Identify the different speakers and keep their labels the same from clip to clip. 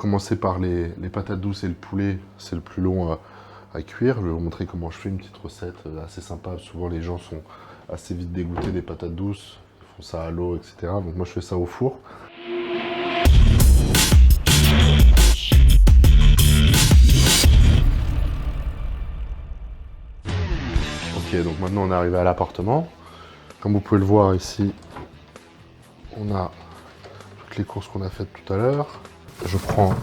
Speaker 1: commencer par les, patates douces et le poulet. C'est le plus long à, cuire. Je vais vous montrer comment je fais une petite recette euh, assez sympa. Souvent, les gens sont assez vite dégoûtés des patates douces. Ils font ça à l'eau, etc. Donc moi, je fais ça au four. Ok, donc maintenant on est arrivé à l'appartement. Comme vous pouvez le voir ici, on a toutes les courses qu'on a faites tout à l'heure. Je prends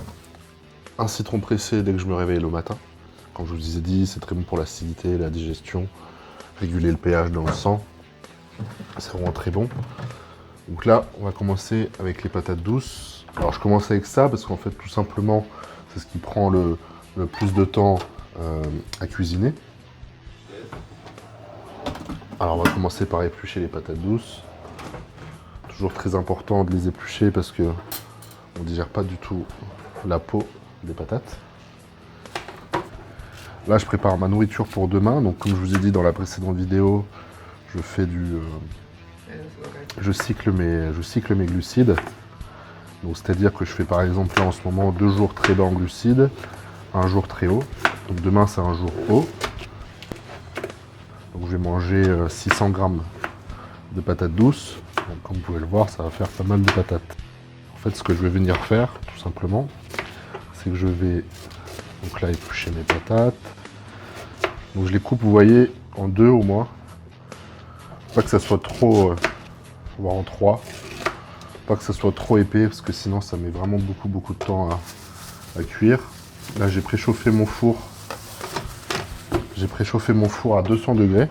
Speaker 1: un citron pressé dès que je me réveille le matin. Comme je vous ai dit, c'est très bon pour l'acidité, la digestion, réguler le pH dans le sang. C'est vraiment très bon. Donc là, on va commencer avec les patates douces. Alors je commence avec ça parce qu'en fait, tout simplement, c'est ce qui prend le, plus de temps euh, à cuisiner. Alors on va commencer par éplucher les patates douces. Toujours très important de les éplucher parce que on digère pas du tout la peau des patates. Là, je prépare ma nourriture pour demain. Donc, comme je vous ai dit dans la précédente vidéo, je fais du... Euh, je, cycle mes, je cycle mes glucides. Donc, c'est-à-dire que je fais par exemple là en ce moment deux jours très bas en glucides, un jour très haut. Donc, demain, c'est un jour haut. Donc, je vais manger 600 euh, grammes de patates douces. comme vous pouvez le voir, ça va faire pas mal de patates. En fait, ce que je vais venir faire, tout simplement, c'est que je vais donc là éplucher mes patates. Donc je les coupe, vous voyez, en deux au moins. Pas que ça soit trop, euh, voire en trois. Pas que ça soit trop épais, parce que sinon ça met vraiment beaucoup beaucoup de temps à, cuire. Là j'ai préchauffé mon four. J'ai préchauffé mon four à 200 degrés.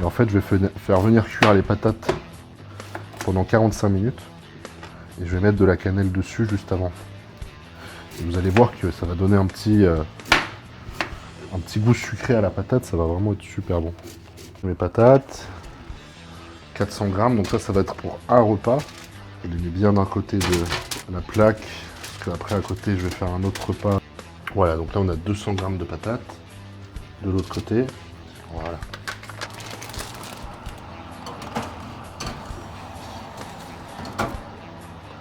Speaker 1: Et en fait je vais faire venir cuire les patates pendant 45 minutes. Et je vais mettre de la cannelle dessus juste avant. vous allez voir que ça va donner un petit, euh, un petit goût sucré à la patate, ça va vraiment être super bon. Mes patates, 400 grammes, donc ça, ça va être pour un repas. Je les mets bien d'un côté de la plaque, parce qu'après à côté, je vais faire un autre repas. Voilà, donc là, on a 200 grammes de patates. De l'autre côté, voilà.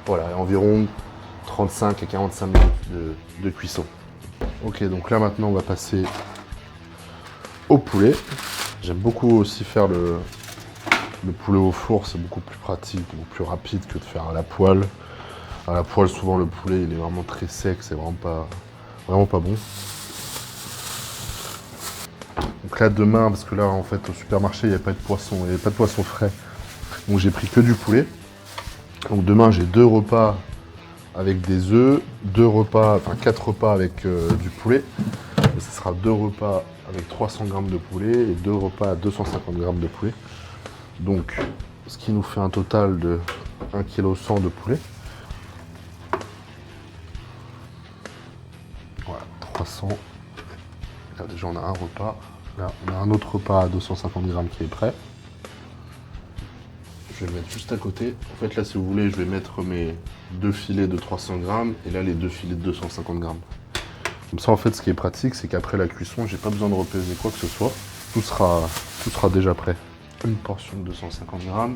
Speaker 1: Voilà, environ 35 à 45 minutes de, cuisson. Ok, donc là maintenant on va passer au poulet. J'aime beaucoup aussi faire le, le poulet au four, c'est beaucoup plus pratique, beaucoup plus rapide que de faire à la poêle. À la poêle, souvent le poulet il est vraiment très sec, c'est vraiment pas, vraiment pas bon. Donc là demain, parce que là en fait au supermarché il n'y a pas de poisson, il n'y a pas de poisson frais. Donc j'ai pris que du poulet. Donc demain, j'ai deux repas avec des œufs, deux repas, enfin quatre repas avec euh, du poulet. Et ce sera deux repas avec 300 grammes de poulet et deux repas à 250 grammes de poulet. Donc, ce qui nous fait un total de 1 kg 100 de poulet. Voilà, 300. Là, déjà, on a un repas. Là, on a un autre repas à 250 grammes qui est prêt je vais mettre juste à côté. En fait, là, si vous voulez, je vais mettre mes deux filets de 300 grammes et là, les deux filets de 250 grammes. Comme ça, en fait, ce qui est pratique, c'est qu'après la cuisson, j'ai pas besoin de repéser quoi que ce soit. Tout sera, tout sera déjà prêt. Une portion de 250 grammes.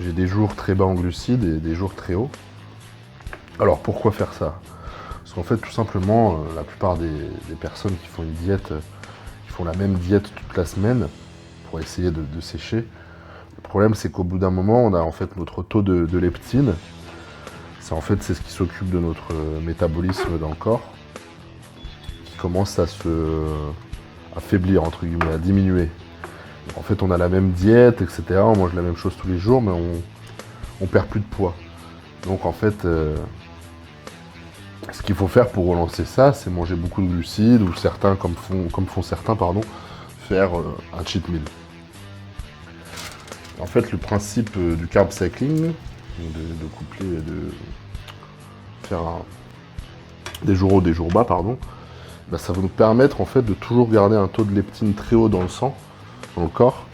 Speaker 1: J'ai des jours très bas en glucides et des jours très hauts. Alors, pourquoi faire ça? Parce qu'en fait, tout simplement, euh, la plupart des, personnes qui font une diète, qui font la même diète toute la semaine, pour essayer de sécher, problème, c'est qu'au bout d'un moment, on a en fait notre taux de, leptine. C'est en fait c'est ce qui s'occupe de notre euh, métabolisme dans le corps, qui commence à se affaiblir entre guillemets, à diminuer. En fait, on a la même diète, etc. On mange la même chose tous les jours, mais on, on perd plus de poids. Donc en fait, euh, ce qu'il faut faire pour relancer ça, c'est manger beaucoup de glucides ou certains, comme font, comme font certains, pardon, faire euh, un cheat meal. En fait, le principe euh, du carb cycling, de, coupler, de faire des jours hauts, des jours bas, pardon, bah, ça va nous permettre en fait de toujours garder un taux de leptine très haut dans le sang, dans le corps.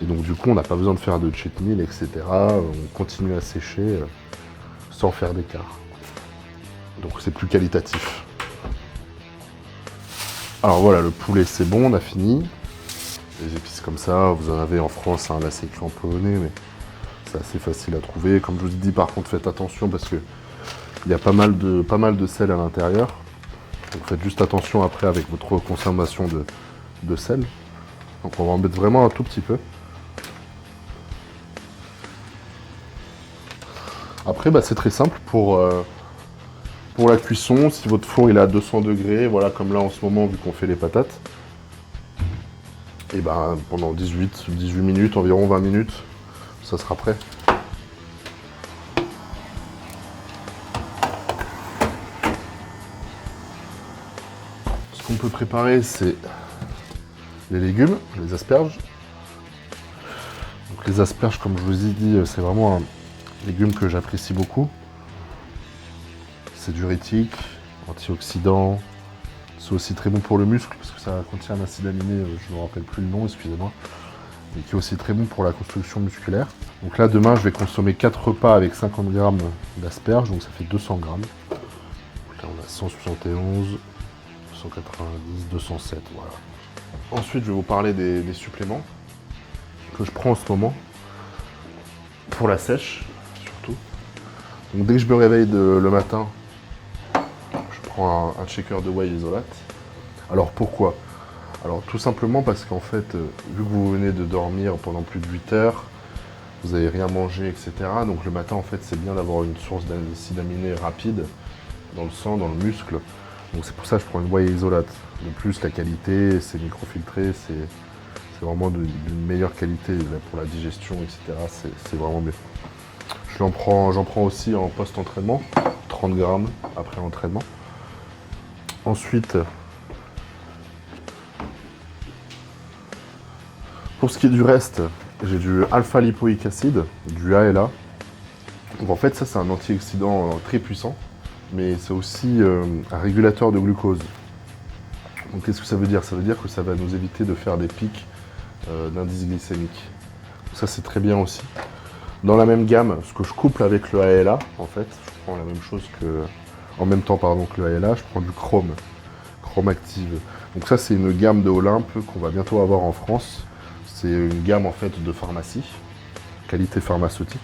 Speaker 1: Et donc du coup, on n'a pas besoin de faire de cheat etc. On continue à sécher euh, sans faire d'écart. Donc c'est plus qualitatif. Alors voilà, le poulet c'est bon, on a fini épices comme ça. Vous en avez en France, hein, là c'est polonais, mais c'est assez facile à trouver. Comme je vous dit, par contre, faites attention parce que Il y a pas mal de, pas mal de sel à l'intérieur. Donc faites juste attention après avec votre consommation de, de sel. Donc on va en mettre vraiment un tout petit peu. Après, bah, c'est très simple pour, euh, pour la cuisson. Si votre four il est à 200 degrés, voilà, comme là en ce moment, vu qu'on fait les patates, et ben pendant 18, 18 minutes, environ 20 minutes, ça sera prêt. Ce qu'on peut préparer, c'est les légumes, les asperges. Donc les asperges, comme je vous ai dit, c'est vraiment un légume que j'apprécie beaucoup. C'est diurétique, antioxydant. C'est aussi très bon pour le muscle parce que ça contient un acide aminé, euh, je ne me rappelle plus le nom, excusez-moi. Et qui est aussi très bon pour la construction musculaire. Donc là, demain, je vais consommer 4 repas avec 50 grammes d'asperges, donc ça fait 200 grammes. là, on a 171, 290, 207, voilà. Ensuite, je vais vous parler des, suppléments que je prends en ce moment pour la sèche, surtout. Donc, dès que je me réveille le matin, prends un, checker de whey isolate. Alors pourquoi? Alors tout simplement parce qu'en fait, euh, vu que vous venez de dormir pendant plus de 8 heures, vous n'avez rien mangé, etc. Donc le matin, en fait, c'est bien d'avoir une source d'acide aminé rapide dans le sang, dans le muscle. Donc c'est pour ça que je prends une whey isolate. De plus, la qualité, c'est microfiltré, c'est vraiment d'une meilleure qualité pour la digestion, etc. C'est vraiment bien. J'en prends, prends aussi en post-entraînement, 30 grammes après l'entraînement. Ensuite, pour ce qui est du reste, j'ai du alpha-lipoïque acide, du ALA. Donc en fait, ça c'est un antioxydant très puissant mais c'est aussi euh, un régulateur de glucose. Donc qu'est-ce que ça veut dire? Ça veut dire que ça va nous éviter de faire des pics euh, d'indice glycémique. ça c'est très bien aussi. Dans la même gamme, ce que je couple avec le ALA, en fait, je prends la même chose que, en même temps pardon, que le ALA, je prends du chrome, chrome active. Donc ça c'est une gamme de Olympe qu'on va bientôt avoir en France. C'est une gamme en fait de pharmacie, qualité pharmaceutique.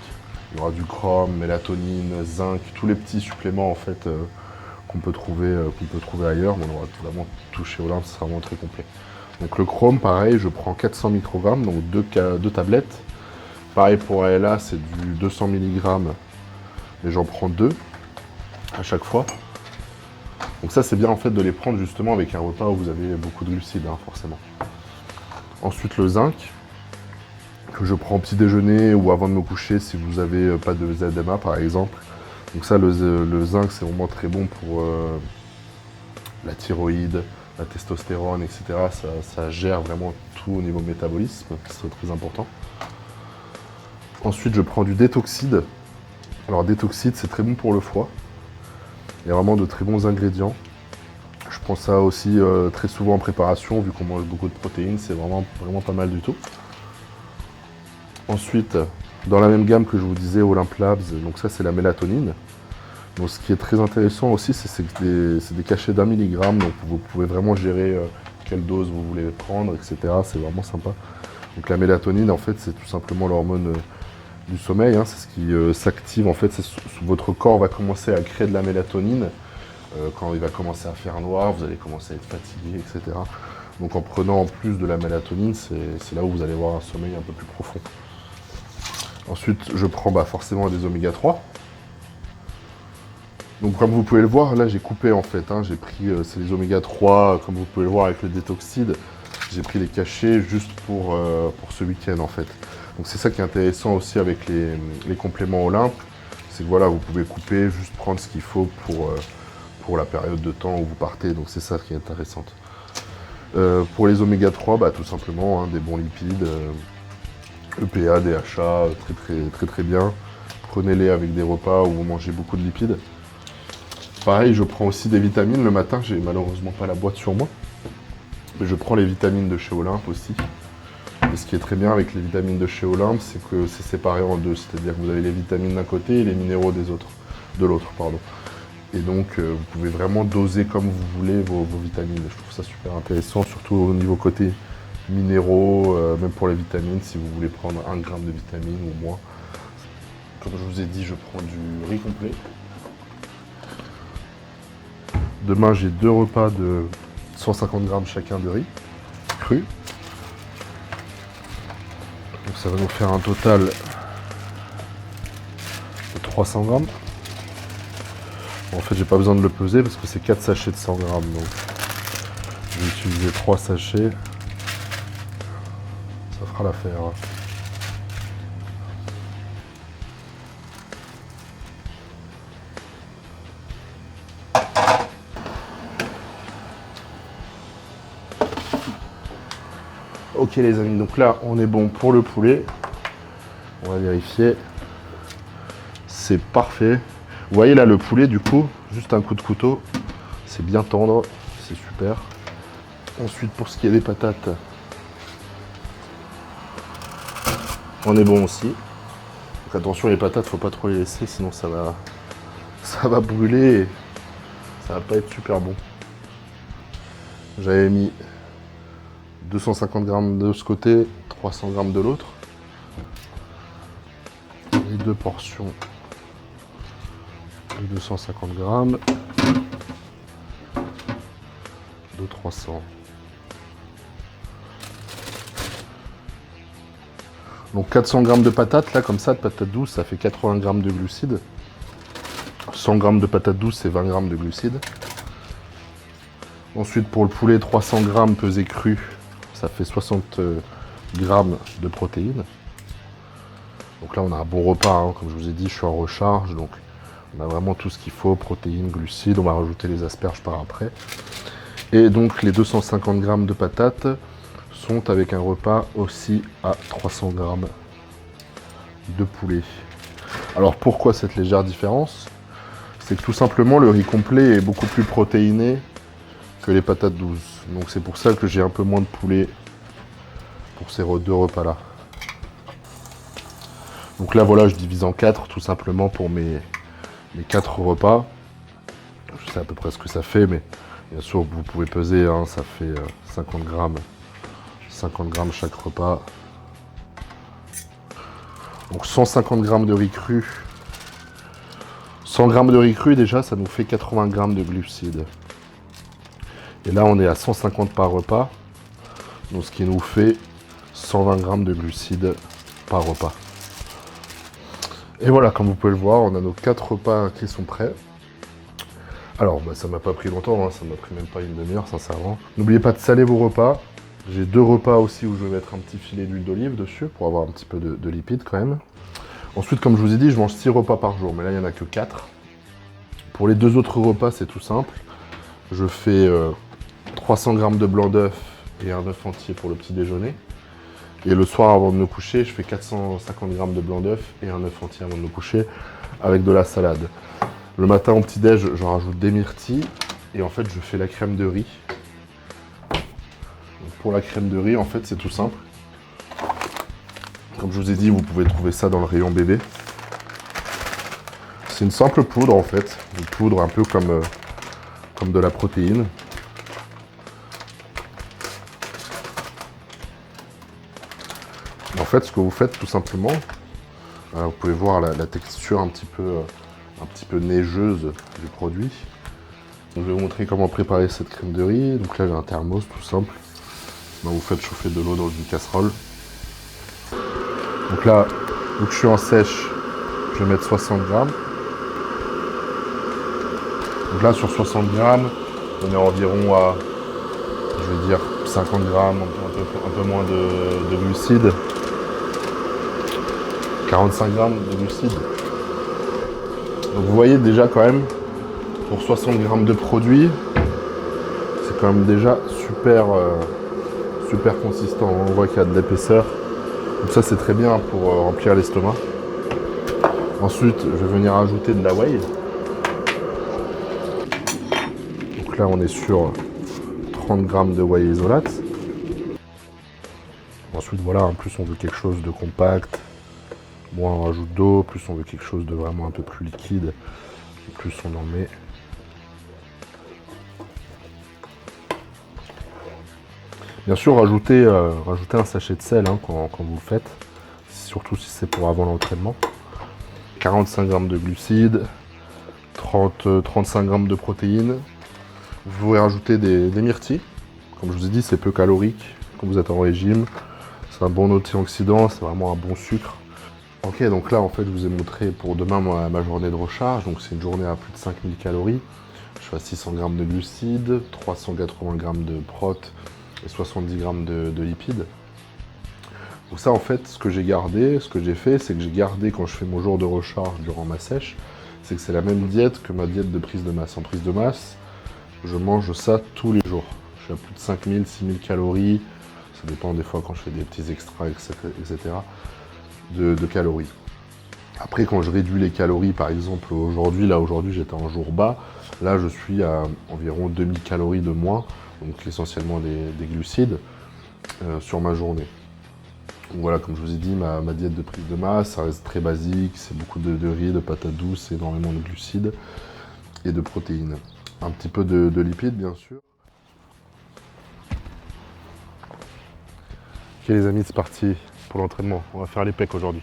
Speaker 1: Il y aura du chrome, mélatonine, zinc, tous les petits suppléments en fait euh, qu'on peut, trouver, euh, qu'on peut trouver ailleurs. on aura vraiment tout chez Olympe, ce vraiment très complet. Donc le chrome, pareil, je prends 400 microgrammes, donc deux, deux tablettes. Pareil pour ALA, c'est du 200 mg, mais j'en prends deux à chaque fois. Donc ça, c'est bien en fait de les prendre justement avec un repas où vous avez beaucoup de glucides, hein, forcément. Ensuite, le zinc que je prends au petit déjeuner ou avant de me coucher si vous n'avez euh, pas de ZMA par exemple. Donc ça, le, zinc, c'est vraiment très bon pour euh, la thyroïde, la testostérone, etc. Ça, gère vraiment tout au niveau métabolisme, c'est très important. Ensuite, je prends du détoxide. Alors détoxide, c'est très bon pour le foie. Il y a vraiment de très bons ingrédients. Je prends ça aussi euh, très souvent en préparation, vu qu'on mange beaucoup de protéines, c'est vraiment, vraiment pas mal du tout. Ensuite, dans la même gamme que je vous disais, Olymp Labs, donc ça c'est la mélatonine. Donc ce qui est très intéressant aussi, c'est c'est des, cachets d'un milligramme, donc vous pouvez vraiment gérer euh, quelle dose vous voulez prendre, etc. C'est vraiment sympa. Donc la mélatonine, en fait, c'est tout simplement l'hormone euh, du sommeil. Hein. c'est ce qui euh, s'active. En fait, votre corps va commencer à créer de la mélatonine. quand il va commencer à faire noir, vous allez commencer à être fatigué, etc. Donc en prenant en plus de la mélatonine, c'est là où vous allez avoir un sommeil un peu plus profond. Ensuite, je prends bah, forcément des oméga 3. Donc comme vous pouvez le voir, là j'ai coupé en fait. Hein. j'ai pris, euh, c'est les oméga 3, comme vous pouvez le voir avec le détoxide. J'ai pris les cachets juste pour, euh, pour ce week-end en fait. Donc c'est ça qui est intéressant aussi avec les, compléments Olympe. C'est que voilà, vous pouvez couper, juste prendre ce qu'il faut pour, euh, la période de temps où vous partez. Donc c'est ça qui est intéressant. pour les oméga 3, bah, tout simplement hein, des bons lipides. EPA, DHA, très très très très bien. Prenez-les avec des repas où vous mangez beaucoup de lipides. Pareil, je prends aussi des vitamines le matin, j'ai malheureusement pas la boîte sur moi. Mais je prends les vitamines de chez Olympe aussi. Ce qui est très bien avec les vitamines de chez Olympe, c'est que c'est séparé en deux. C'est-à-dire que vous avez les vitamines d'un côté et les minéraux des autres, de l'autre. pardon. Et donc, euh, vous pouvez vraiment doser comme vous voulez vos, vitamines. Je trouve ça super intéressant, surtout au niveau côté minéraux, euh, même pour les vitamines, si vous voulez prendre un gramme de vitamines ou moins. Comme je vous ai dit, je prends du riz complet. Demain, j'ai deux repas de 150 grammes chacun de riz cru. Donc ça va nous faire un total de 300 grammes. en fait, j'ai pas besoin de le peser parce que c'est 4 sachets de 100 grammes. Donc, je vais utiliser 3 sachets. Ça fera l'affaire. Ok les amis, donc là on est bon pour le poulet. On va vérifier. C'est parfait. Vous voyez là le poulet du coup, juste un coup de couteau. C'est bien tendre, c'est super. Ensuite pour ce qui est des patates, on est bon aussi. Attention les patates, faut pas trop les laisser, sinon ça va, ça va brûler et ça va pas être super bon. J'avais mis 250 grammes de ce côté, 300 grammes de l'autre. Les deux portions de 250 grammes de 300. Donc 400 grammes de patates, là comme ça, de patates douces, ça fait 80 grammes de glucides. 100 grammes de patates douces, c'est 20 grammes de glucides. Ensuite, pour le poulet, 300 grammes pesé cru, ça fait 60 euh, grammes de protéines. Donc là, on a un bon repas. Hein. Comme je vous ai dit, je suis en recharge. Donc on a vraiment tout ce qu'il faut protéines, glucides. On va rajouter les asperges par après. Et donc les 250 grammes de patates sont avec un repas aussi à 300 grammes de poulet. Alors pourquoi cette légère différence? C'est que tout simplement le riz complet est beaucoup plus protéiné que les patates douces. Donc c'est pour ça que j'ai un peu moins de poulet pour ces deux repas là. Donc là voilà, je divise en quatre tout simplement pour mes, mes quatre repas. Je sais à peu près ce que ça fait, mais bien sûr vous pouvez peser, hein, ça fait 50 euh, grammes. 50 grammes chaque repas. Donc 150 grammes de riz cru. 100 grammes de riz cru déjà, ça nous fait 80 grammes de glucides. Et là, on est à 150 par repas. Donc, ce qui nous fait 120 grammes de glucides par repas. Et voilà, comme vous pouvez le voir, on a nos 4 repas qui sont prêts. Alors, bah, ça m'a pas pris longtemps, hein. ça m'a pris même pas une demi-heure, sincèrement. N'oubliez pas de saler vos repas. J'ai deux repas aussi où je vais mettre un petit filet d'huile d'olive dessus pour avoir un petit peu de, lipides quand même. Ensuite, comme je vous ai dit, je mange 6 repas par jour, mais là, il n'y en a que 4. Pour les deux autres repas, c'est tout simple. Je fais euh, 300 g de blanc d'œuf et un œuf entier pour le petit déjeuner. Et le soir avant de me coucher, je fais 450 g de blanc d'œuf et un œuf entier avant de me coucher avec de la salade. Le matin au petit déj, j'en rajoute des myrtilles et en fait je fais la crème de riz. pour la crème de riz, en fait c'est tout simple. Comme je vous ai dit, vous pouvez trouver ça dans le rayon bébé. C'est une simple poudre en fait, une poudre un peu comme, euh, comme de la protéine. Fait, ce que vous faites tout simplement, euh, vous pouvez voir la, texture un petit, peu, euh, un petit peu neigeuse du produit. je vais vous montrer comment préparer cette crème de riz. Donc là, j'ai un thermos tout simple. vous faites chauffer de l'eau dans une casserole. Donc là, vu que je suis en sèche, je vais mettre 60 grammes. Donc là, sur 60 grammes, on est environ à, je dire, 50 grammes, un peu, moins de, de glucides. 45 grammes de glucides. Donc vous voyez déjà quand même, pour 60 grammes de produit, c'est quand même déjà super, euh, super consistant. On voit qu'il y a de l'épaisseur. Donc ça c'est très bien pour euh, remplir l'estomac. Ensuite, je vais venir ajouter de la whey. Donc là on est sur 30 grammes de whey isolate. Ensuite voilà, en plus on veut quelque chose de compact, Moins on rajoute d'eau, plus on veut quelque chose de vraiment un peu plus liquide, plus on en met. Bien sûr, rajoutez, euh, un sachet de sel hein, quand, vous le faites, surtout si c'est pour avant l'entraînement. 45 g de glucides, 30, 35 g de protéines. Vous pouvez rajouter des, des myrtilles. Comme je vous ai dit, c'est peu calorique quand vous êtes en régime. C'est un bon antioxydant, c'est vraiment un bon sucre. Ok, donc là, en fait, je vous ai montré pour demain ma, journée de recharge. Donc, c'est une journée à plus de 5000 calories. Je fais à 600 g de glucides, 380 g de prot et 70 g de, de lipides. Donc ça, en fait, ce que j'ai gardé, ce que j'ai fait, c'est que j'ai gardé quand je fais mon jour de recharge durant ma sèche, c'est que c'est la même diète que ma diète de prise de masse. En prise de masse, je mange ça tous les jours. Je suis à plus de 5000, 6000 calories. Ça dépend des fois quand je fais des petits extras, etc. de, calories. Après, quand je réduis les calories, par exemple, aujourd'hui, là, aujourd'hui, j'étais en jour bas. Là, je suis à environ 2000 calories de moins, donc essentiellement des, glucides, euh, sur ma journée. Donc voilà, comme je vous ai dit, ma, diète de prise de masse, ça reste très basique. C'est beaucoup de, riz, de patates douces, énormément de glucides et de protéines. Un petit peu de, lipides, bien sûr. Ok les amis, c'est parti pour l'entraînement. On va faire les pecs aujourd'hui.